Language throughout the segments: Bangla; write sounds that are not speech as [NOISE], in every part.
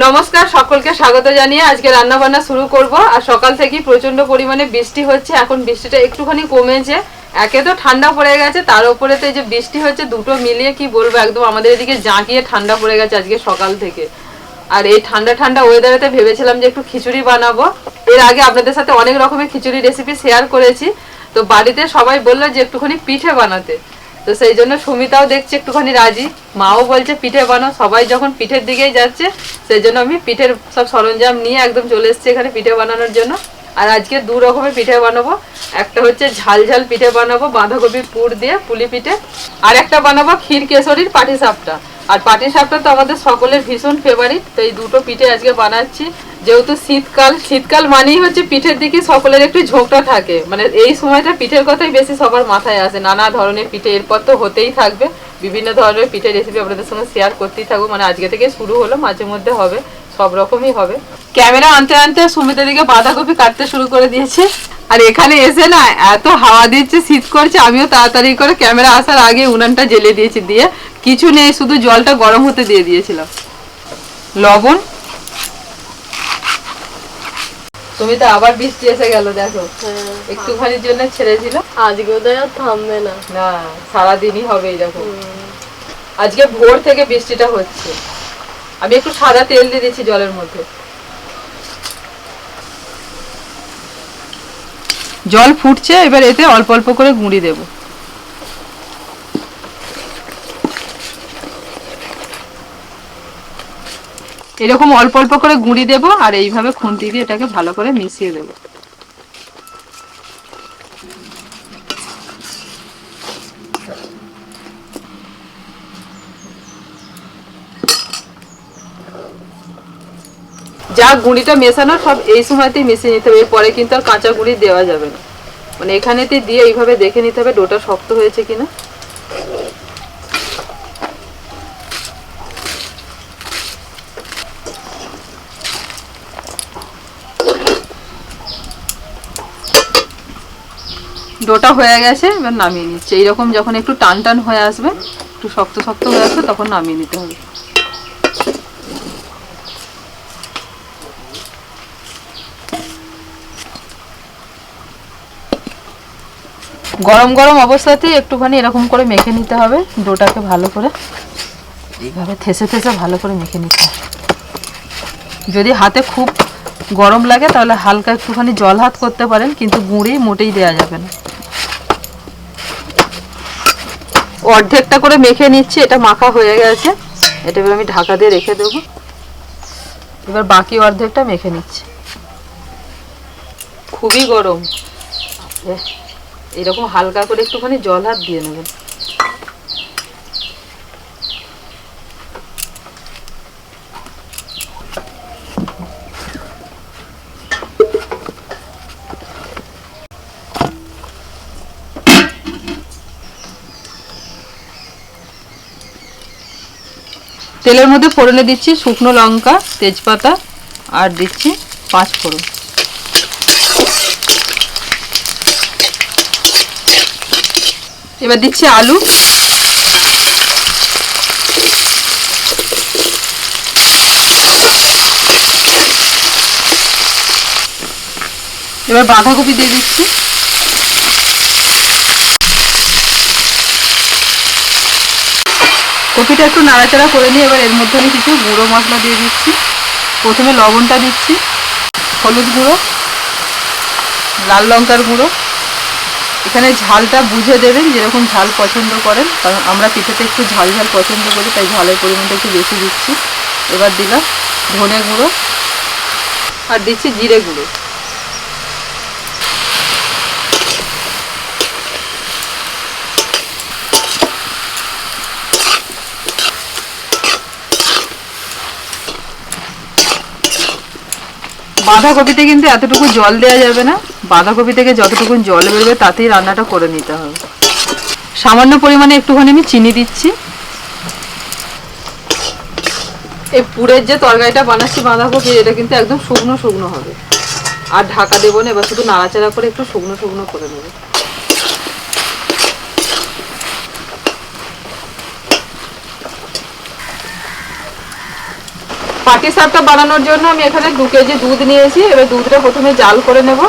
নমস্কার, সকলকে স্বাগত জানিয়ে আজকে রান্না বান্না শুরু করব। আর সকাল থেকেই প্রচণ্ড পরিমাণে বৃষ্টি হচ্ছে, এখন বৃষ্টিটা একটুখানি কমেছে। একে তো ঠান্ডা পড়ে গেছে, তার উপরে তো এই যে বৃষ্টি হচ্ছে, দুটো মিলিয়ে কি বলব, একদম আমাদের এদিকে জাঁকিয়ে ঠান্ডা পড়ে গেছে আজকে সকাল থেকে। আর এই ঠান্ডা ঠান্ডা ওয়েদারেতে ভেবেছিলাম যে একটু খিচুড়ি বানাবো। এর আগে আপনাদের সাথে অনেক রকমের খিচুড়ি রেসিপি শেয়ার করেছি। তো বাড়িতে সবাই বলল যে একটুখানি পিঠে বানাতে। তো সেই জন্য সুমিতাও দেখছে, একটুখানি রাজি। মাও বলছে, পিঠে বানাও সবাই যখন পিঠের দিকেই যাচ্ছে, সেই জন্য আমি পিঠের সব সরঞ্জাম নিয়ে একদম চলে এসেছি এখানে পিঠে বানানোর জন্য। আর আজকে দু রকমের পিঠে বানাবো। একটা হচ্ছে ঝাল ঝাল পিঠে বানাবো বাঁধাকপি পুর দিয়ে পুলি পিঠে। আর একটা বানাবো ক্ষীর কেশরীর পাটি সাপটা আর পাটি শাকটা তো আমাদের সকলের ভীষণ ফেভারিট তো এই দুটো পিঠে আজকে বানাচ্ছি। যেহেতু শীতকাল শীতকাল মানেই হচ্ছে পিঠের দিকে সকলের একটু ঝোঁকটা থাকে। মানে এই সময়টা পিঠের কথাই বেশি সবার মাথায় আসে। নানা ধরনের পিঠে এরপর তো হতেই থাকবে। বিভিন্ন ধরনের পিঠের রেসিপি আপনাদের সঙ্গে শেয়ার করতেই থাকব। মানে আজকে থেকে শুরু হলো, মাঝে মধ্যে হবে। সব রকমই হবে। ক্যামেরা আনতে আনতে সুমিতা দিকে বাঁধাকপি কাটতে শুরু করে দিয়েছে। আর এখানে এসে না এত হাওয়া দিচ্ছে শীত করছে আমিও তাড়াতাড়ি করে ক্যামেরা আসার আগে উনানটা জ্বেলে দিয়েছি দিয়ে কিছু নেই শুধু জলটা গরম হতে দিয়ে দিয়েছিলাম। লবণ। সুমিতা আবার বৃষ্টি এসে গেল দেখো। হ্যাঁ, একটুখানির জন্য ছেড়েছিল। আজকে বোধহয় আর থামবে না। না সারাদিনই হবে এই দেখো আজকে ভোর থেকে বৃষ্টিটা হচ্ছে। আমি একটু সাদা তেল দিয়ে দিচ্ছি জলের মধ্যে। জল ফুটছে, এবার এতে অল্প অল্প করে গুঁড়ি দেব। এরকম অল্প অল্প করে গুঁড়ি দেব আর এইভাবে খুন্তি দিয়ে এটাকে ভালো করে মিশিয়ে দেবো। যা গুঁড়িটা মেশানো সব এই সময়তেই মিশিয়ে নিতে হবে পরে কিন্তু আর কাঁচা গুঁড়ি দেওয়া যাবে না। মানে এখানেতে দিয়ে এইভাবে দেখে নিতে হবে ডোটা শক্ত হয়েছে কিনা। ডোটা হয়ে গেছে, এবার নামিয়ে নিচ্ছে। এইরকম যখন একটু টান টান হয়ে আসবে, একটু শক্ত শক্ত হয়ে আসবে, তখন নামিয়ে নিতে হবে। গরম গরম অবস্থাতেই একটুখানি এরকম করে মেখে নিতে হবে, ডোটাকে ভালো করে। এইভাবে থেসে থেসে ভালো করে মেখে নিতে হবে। যদি হাতে খুব গরম লাগে তাহলে হালকা একটুখানি জল হাত করতে পারেন, কিন্তু গুঁড়ি মোটেই দেওয়া যাবে না। অর্ধেকটা করে মেখে নিচ্ছি, এটা মাখা হয়ে গেছে। এটা এবার আমি ঢাকা দিয়ে রেখে দেবো। এবার বাকি অর্ধেকটা মেখে নিচ্ছি। খুবই গরম। এরকম হালকা করে একটুখানি জল হাত দিয়ে নেবেন তেলের মধ্যে ফোড়নে দিচ্ছি শুকনো লঙ্কা, তেজপাতা, আর দিচ্ছি পাঁচ ফোড়ন এবার দিচ্ছি আলু। এবার বাঁধাকপি দিয়ে দিচ্ছি। কপিটা একটু নাড়াচাড়া করে নিয়ে এবার এর মধ্যে আমি কিছু গুঁড়ো মশলা দিয়ে দিচ্ছি। প্রথমে লবণটা দিচ্ছি, হলুদ গুঁড়ো, লাল লঙ্কার গুঁড়ো। এখানে ঝালটা বুঝে দেবেন যেরকম ঝাল পছন্দ করেন, কারণ আমরা পিঠেতে একটু ঝাল ঝাল পছন্দ করি, তাই ঝালের পরিমাণটা একটু বেশি দিচ্ছি। এবার দিলাম ধনে গুঁড়ো আর দিচ্ছি জিরে গুঁড়ো। বাঁধাকপিতে কিন্তু এতটুকু জল দেওয়া যাবে না। বাঁধাকপি থেকে যতটুকু জল বেরোবে তাতেই রান্নাটা করে নিতে হবে। সামান্য পরিমাণে একটুখানি আমি চিনি দিচ্ছি। এই পুরের যে তরকারিটা বানাচ্ছি বাঁধাকপি, এটা কিন্তু একদম শুকনো শুকনো হবে। আর ঢাকা দেবো না, এবার শুধু নাড়াচাড়া করে একটু শুকনো শুকনো করে নেবে। পাটি সাপটা বানানোর জন্য আমি এখানে দু কেজি দুধ নিয়েছি, এবার দুধটা প্রথমে জাল করে নেব।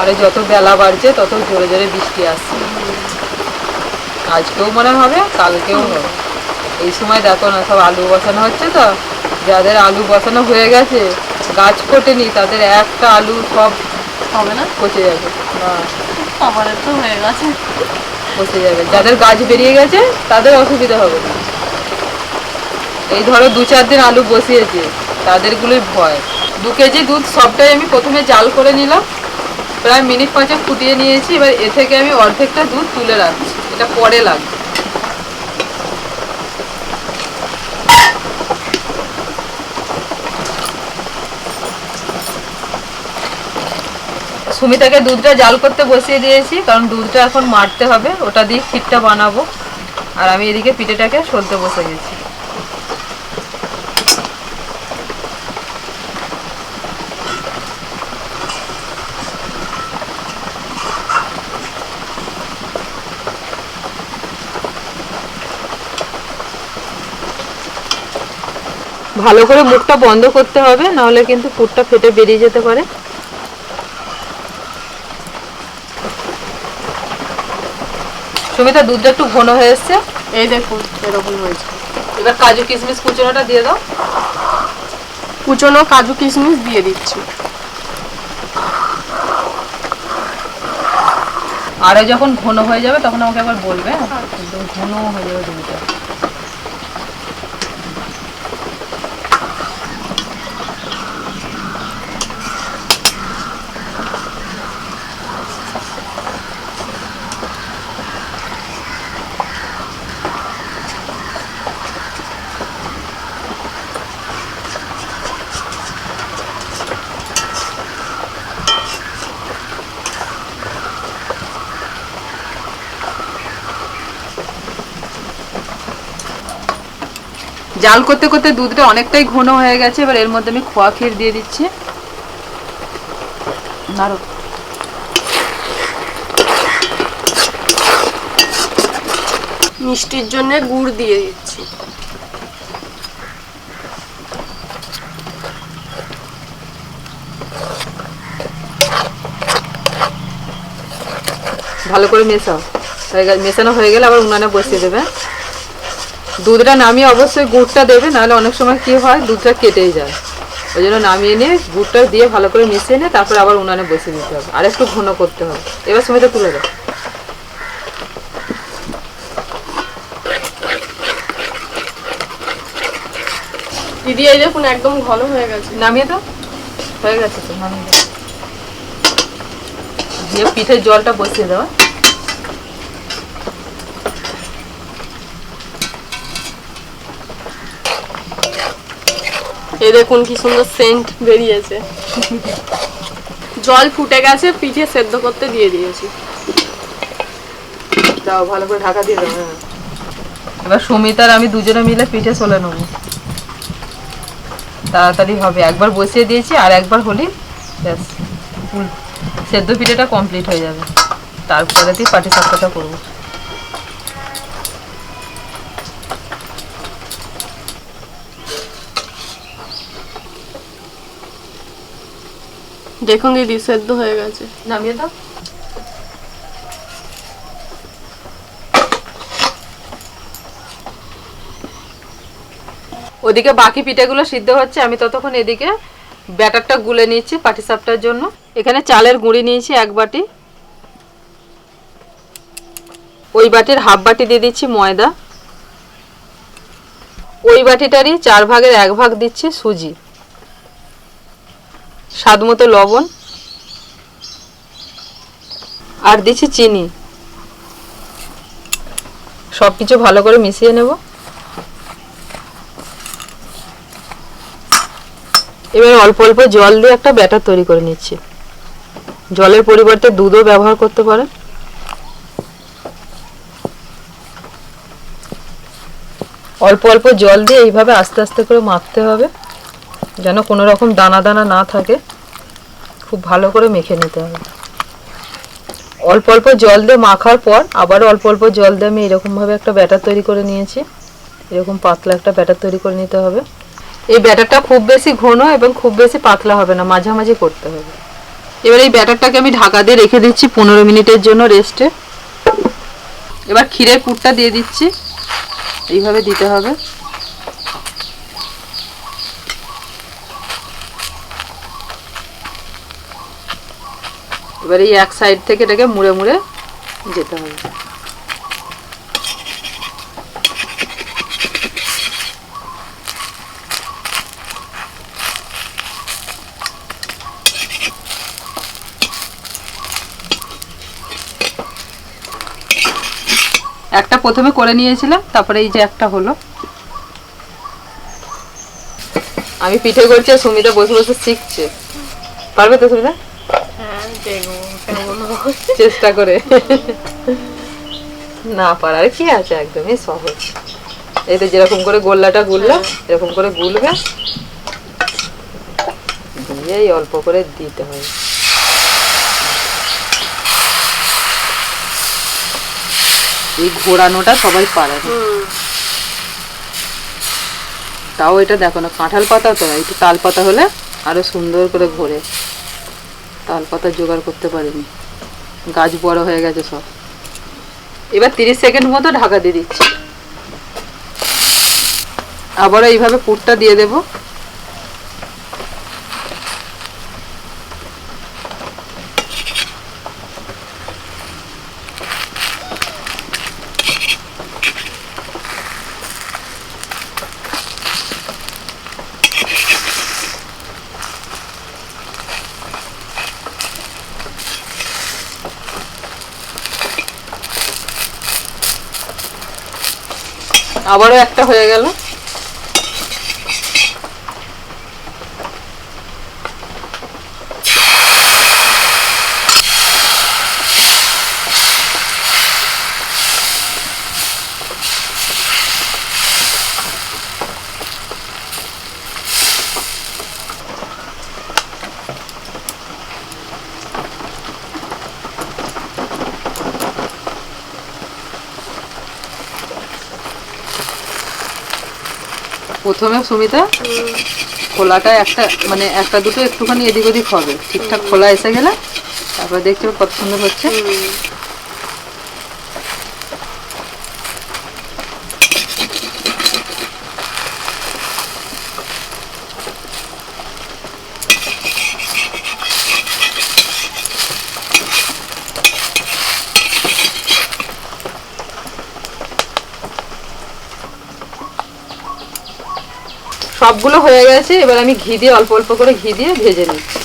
আরে যত বেলা বাড়ছে তত জোরে জোরে বৃষ্টি আসছে। আজকেও মনে হবে কালকেও হবে। এই সময় দেখো না সব আলু বসানো হচ্ছে তো। যাদের আলু বসানো হয়ে গেছে গাছ ফোটেনি তাদের একটা আলু সব হবে না? পচে যাবে। তো হয়ে গেছে। পচে যাবে। যাদের গাছ বেরিয়ে গেছে তাদের অসুবিধা হবে না। এই ধরো দু চার দিন আলু বসিয়েছে তাদেরগুলোই ভয়। দু কেজি দুধ সবটাই আমি প্রথমে জাল করে নিলাম প্রায় মিনিট পাঁচেক ফুটিয়ে নিয়েছি, এবার এ থেকে আমি অর্ধেকটা দুধ তুলে রাখছি। এটা পরে লাগবে। সুমিতাকে দুধটা জাল করতে বসিয়ে দিয়েছি, কারণ দুধটা এখন মারতে হবে। ওটা দিয়ে ক্ষীরটা বানাবো। আর আমি এদিকে পিঠেটাকে সলতে বসে গেছি। ভালো করে মুখটা বন্ধ করতে হবে নাহলে কিন্তু পুরটা ফেটে বেরিয়ে যেতে পারে। সুমিতা দুধটা একটু ঘন হয়ে এসছে। এই দেখুন এরকম হয়েছে। এবার কাজু কিশমিশ কুচনোটা দিয়ে দাও। কুচনো কাজু কিশমিশ দিয়ে দিচ্ছি। আরও যখন ঘন হয়ে যাবে তখন আমাকে একবার বলবে? একদম ঘন হয়ে যাবে দুধটা। জাল করতে করতে দুধটা অনেকটাই ঘন হয়ে গেছে এবার এর মধ্যে আমি খোয়া ক্ষীর দিয়ে দিচ্ছি। নাড়ো। মিষ্টির জন্য গুড় দিয়ে দিচ্ছি। ভালো করে মেশাও। মেশানো হয়ে গেলে আবার উনানে বসিয়ে দেবে। দুধটা নামিয়ে অবশ্যই গুড়টা দেবে নাহলে অনেক সময় কি হয় দুধটা কেটেই যায়। ওই জন্য নামিয়ে নিয়ে গুড়টা দিয়ে ভালো করে মিশিয়ে নিয়ে তারপরে আবার উনানে বসিয়ে দিতে হবে। আর একটু ঘন করতে হবে। এবার সময়টা তুলে দাও। দিদি এই দেখুন একদম ঘন হয়ে গেছে। নামিয়ে দাও। হয়ে গেছে তো নামিয়ে দাও। দিয়ে পিঠের জলটা বসিয়ে দেওয়া এই দেখুন কি সুন্দর সেন্ট বেরিয়েছে। জল ফুটে গেছে, পিঠে সেদ্ধ করতে দিয়ে দিয়েছি। দাও ভালো করে ঢাকা দিয়ে দাও হ্যাঁ। এবার সুমিতার আমি দুজনে মিলে পিঠে চলে নেব। তাড়াতাড়ি হবে। একবার বসিয়ে দিয়েছি আর একবার হলি, ব্যাস। সেদ্ধ পিঠেটা কমপ্লিট হয়ে যাবে। তারপরে দিয়ে পাটি সাপটাটা করব। দেখুন দিদি, সেদ্ধ হয়ে গেছে। নামিয়ে দাও। ওদিকে বাকি পিঠেগুলো সিদ্ধ হচ্ছে, আমি ততক্ষণ এদিকে ব্যাটারটা গুলে নিচ্ছি পাটিসাপটার জন্য। এখানে চালের গুঁড়ি নিয়েছি এক বাটি। ওই বাটির হাফ বাটি দিয়ে দিচ্ছি ময়দা। ওই বাটিটারই চার ভাগের এক ভাগ দিচ্ছি সুজি। স্বাদ মতো লবণ। আর দিচ্ছি চিনি। সব কিছু ভালো করে মিশিয়ে নেব। এবার অল্প অল্প জল দিয়ে একটা ব্যাটার তৈরি করে নিচ্ছি। জলের পরিবর্তে দুধও ব্যবহার করতে পারেন। অল্প অল্প জল দিয়ে এইভাবে আস্তে আস্তে করে মাখতে হবে। যেন কোনো রকম দানা দানা না থাকে, খুব ভালো করে মেখে নিতে হবে। অল্প অল্প জল দিয়ে মাখার পর আবার অল্প অল্প জল দিয়ে আমি এরকমভাবে একটা ব্যাটার তৈরি করে নিয়েছি। এরকম পাতলা একটা ব্যাটার তৈরি করে নিতে হবে। এই ব্যাটারটা খুব বেশি ঘন এবং খুব বেশি পাতলা হবে না, মাঝামাঝি করতে হবে। এবার এই ব্যাটারটাকে আমি ঢাকা দিয়ে রেখে দিচ্ছি পনেরো মিনিটের জন্য রেস্টে। এবার ক্ষীরের পুরটা দিয়ে দিচ্ছি। এইভাবে দিতে হবে। এবার এই এক সাইড থেকে এটাকে মুড়ে মুড়ে যেতে হবে। একটা প্রথমে করে নিয়েছিলাম, তারপরে এই যে একটা হলো। আমি পিঠে করছি আর সুমিতা বসে বসে শিখছে। পারবে তো সুমিতা? হ্যাঁ হয় চেষ্টা করে। না পারার কি আছে একদমই সহজ। এই তো যেরকম করে গোল্লাটা গুললো এরকম করে গুলবে। দিয়ে অল্প করে দিতে হবে এই ঘোরানোটা সবাই পারে তাও এটা দেখো না কাঁঠাল পাতা তো একটু তাল পাতা হলে আরও সুন্দর করে ঘোরে। তাল পাতা জোগাড় করতে পারিনি। গাছ বড় হয়ে গেছে সব। এবার তিরিশ সেকেন্ড মতো ঢাকা দিয়ে দিচ্ছি। আবার এইভাবে পুরটা দিয়ে দেব। আবারও একটা হয়ে গেল। প্রথমে সুমিতা, খোলাটা একটা মানে একটা দুটো একটুখানি এদিক ওদিক হবে। ঠিকঠাক খোলা এসে গেলে, তারপর দেখছি কত সুন্দর হচ্ছে। সবগুলো হয়ে গেছে এবার আমি ঘি দিয়ে অল্প অল্প করে ঘি দিয়ে ভেজে নিচ্ছি।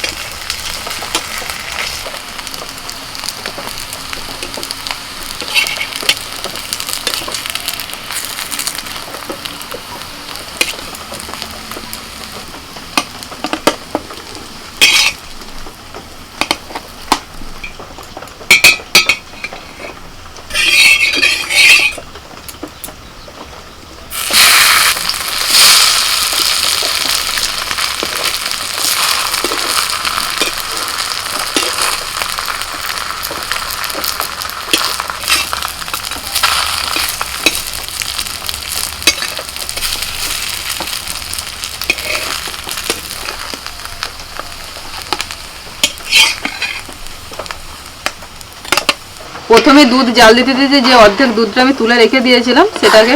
প্রথমে দুধ জাল দিতে দিতে যে অর্ধেক দুধটা আমি তুলে রেখে দিয়েছিলাম, সেটাকে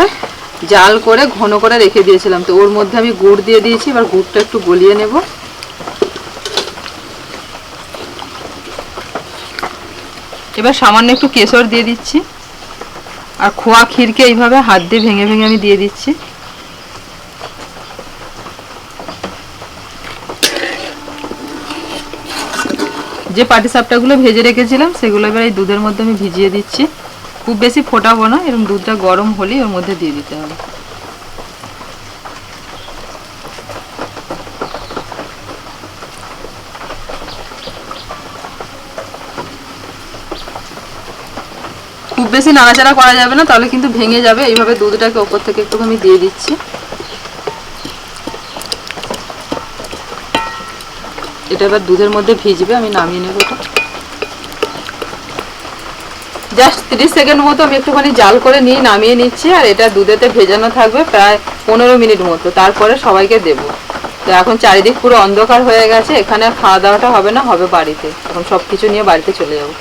জাল করে ঘন করে রেখে দিয়েছিলাম। তো ওর মধ্যে আমি গুড় দিয়ে দিয়েছি, এবার গুড়টা একটু গলিয়ে নেব। এবার সামান্য একটু কেশর দিয়ে দিচ্ছি। আর খোয়া ক্ষীরকে এইভাবে হাত দিয়ে ভেঙে ভেঙে আমি দিয়ে দিচ্ছি। যে পাটিসাপটাগুলো ভেজে রেখেছিলাম, সেগুলো এবার এই দুধের মধ্যে আমি ভিজিয়ে দিচ্ছি। খুব বেশি ফোটাবো না এরকম দুধটা গরম হলেই ওর মধ্যে দিয়ে দিতে হবে। খুব বেশি নাড়াচাড়া করা যাবে না, তাহলে কিন্তু ভেঙে যাবে। এইভাবে দুধটাকে ওপর থেকে একটু আমি দিয়ে দিচ্ছি। এটা এবার দুধের মধ্যে ভিজবে, আমি নামিয়ে নেব এটা। জাস্ট তিরিশ সেকেন্ড মতো আমি একটুখানি জাল করে নিয়ে নামিয়ে নিচ্ছি, আর এটা দুধেতে ভেজানো থাকবে প্রায় পনেরো মিনিট মতো। তারপরে সবাইকে দেবো। তো এখন চারিদিক পুরো অন্ধকার হয়ে গেছে, এখানে আর খাওয়া দাওয়াটা হবে না, হবে বাড়িতে। এখন সব কিছু নিয়ে বাড়িতে চলে যাব।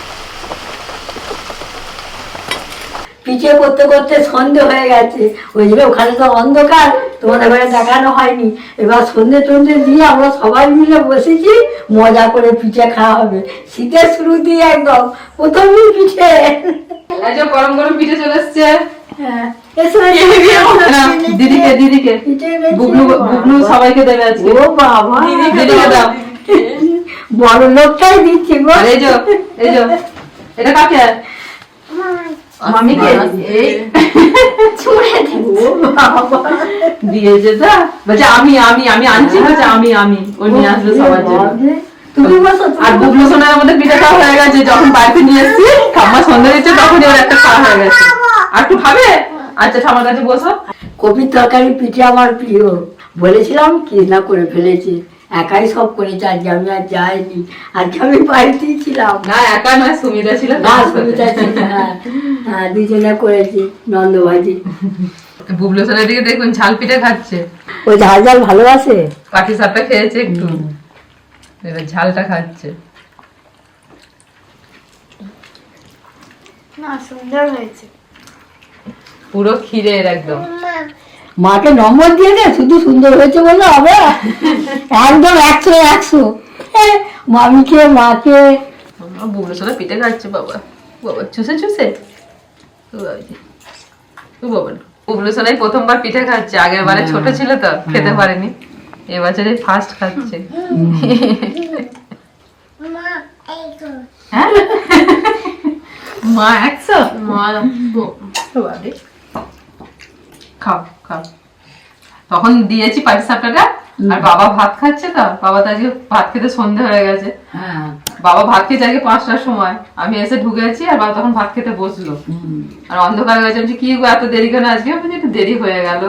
পিছিয়ে করতে করতে সন্ধে হয়ে গেছে, ওই জন্য ওখানে তো অন্ধকার তোমাদের ঘরে দেখানো হয়নি। এবার সন্ধে টন্ধে দিয়ে আমরা সবাই মিলে বসেছি মজা করে পিঠে খাওয়া হবে। শীতের শুরু দিয়ে একদম প্রথম দিন পিঠে গরম গরম পিঠে চলে এসছে। হ্যাঁ, এসো, এসো, না, দিদিকে দিদিকে। বুবলু বুবলু সবাইকে দেবে আজকে। ও বাবা। দিদিকে দাও বড় লোকটাই দিচ্ছি গো। এই যে এই যে এটা কাকে? মামিকে? এই। ও বাবা। দিয়েছে তো বলছে আমি আমি আমি আনছি বলছে আমি আমি। ও নিয়ে আসলো সবার জন্য। আর বুবলু সোনার আমাদের পিঠে খাওয়া হয়ে গেছে যখন বাড়িতে নিয়ে এসছি ঠাম্মা সন্ধ্যা দিচ্ছে তখন একটা খাওয়া হয়ে গেছে। আর একটু খাবে? আচ্ছা ঠাম্মার কাছে বসো। কপির তরকারি পিঠে আমার প্রিয়। বলেছিলাম কি না করে ফেলেছি। একাই সব করেছে আজকে আমি আর যাইনি আজকে আমি বাড়িতেই ছিলাম। না একা নয় সুমিতা ছিল না সুবিধা ছিল হ্যাঁ হ্যাঁ দুজনে করেছি নন্দ ভাজি বুবলু দিকে দেখুন ঝাল পিঠে খাচ্ছে। ওই ঝাল ঝাল ভালোবাসে? পাটি সাপটা খেয়েছে একটু। এবার ঝালটা খাচ্ছে। না সুন্দর হয়েছে। পুরো ক্ষীরের একদম। মাকে নম্বর দিয়ে দে শুধু সুন্দর হয়েছে বলে হবে। একদম একশো একশো। মামিকে মাকে। আমার বুবলু সোনা পিঠে খাচ্ছে বাবা। বাবা চুষে চুষে। ও বাবা। বুবলু সোনাই প্রথমবার পিঠে খাচ্ছে আগের বারে ছোট ছিল তো খেতে পারেনি। এবছরে ফার্স্ট খাচ্ছে। হ্যাঁ? মা একশো? মা বাবারে। খাও খাও। তখন দিয়েছি পাটি সাপটাটা আর বাবা ভাত খাচ্ছে তো বাবা তো আজকে ভাত খেতে সন্ধে হয়ে গেছে। হ্যাঁ। বাবা ভাত খেয়েছে আজকে পাঁচটার সময় আমি এসে ঢুকেছি আর বাবা তখন ভাত খেতে বসল। আর অন্ধকার হয়ে গেছে কি এত দেরি কেন আজকে? আমি একটু দেরি হয়ে গেল।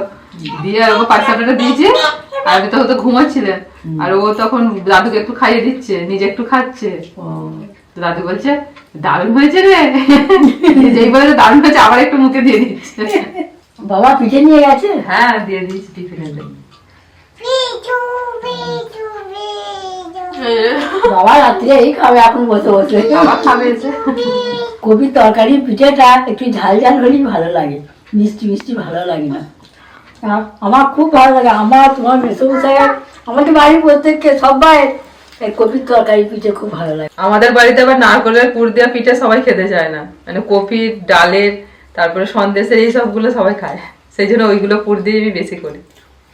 দিয়ে আর ও পাটি সাপটাটা দিয়েছি আর আমি তো হয়তো ঘুমাচ্ছিলেন আর ও তখন দাদুকে একটু খাইয়ে দিচ্ছে নিজে একটু খাচ্ছে। দাদু বলছে দারুণ হয়েছে রে। [LAUGHS] যেই বলে দারুণ হয়েছে আবার একটু মুখে দিয়ে দিচ্ছে। বাবা পিঠে নিয়ে গেছে? হ্যাঁ দিয়ে দিয়েছি টিফিনে। বাবা রাত্রে এই খাবে এখন বসে বসে। খাবে কপির তরকারি পিঠেটা একটু ঝাল ঝাল হলেই ভালো লাগে। মিষ্টি মিষ্টি ভালো লাগে না। আমার খুব ভালো লাগে। আমার তোমার মেসমশাই আমাদের বাড়ির প্রত্যেককে সবাই এই কপির তরকারি পিঠে খুব ভালো লাগে। আমাদের বাড়িতে আবার নারকলের পুর দেওয়া পিঠে সবাই খেতে চায় না। মানে কপির ডালের তারপরে সন্দেশের এই সবগুলো সবাই খায়। সেই জন্য ওইগুলো পুর দিয়ে আমি বেশি করি।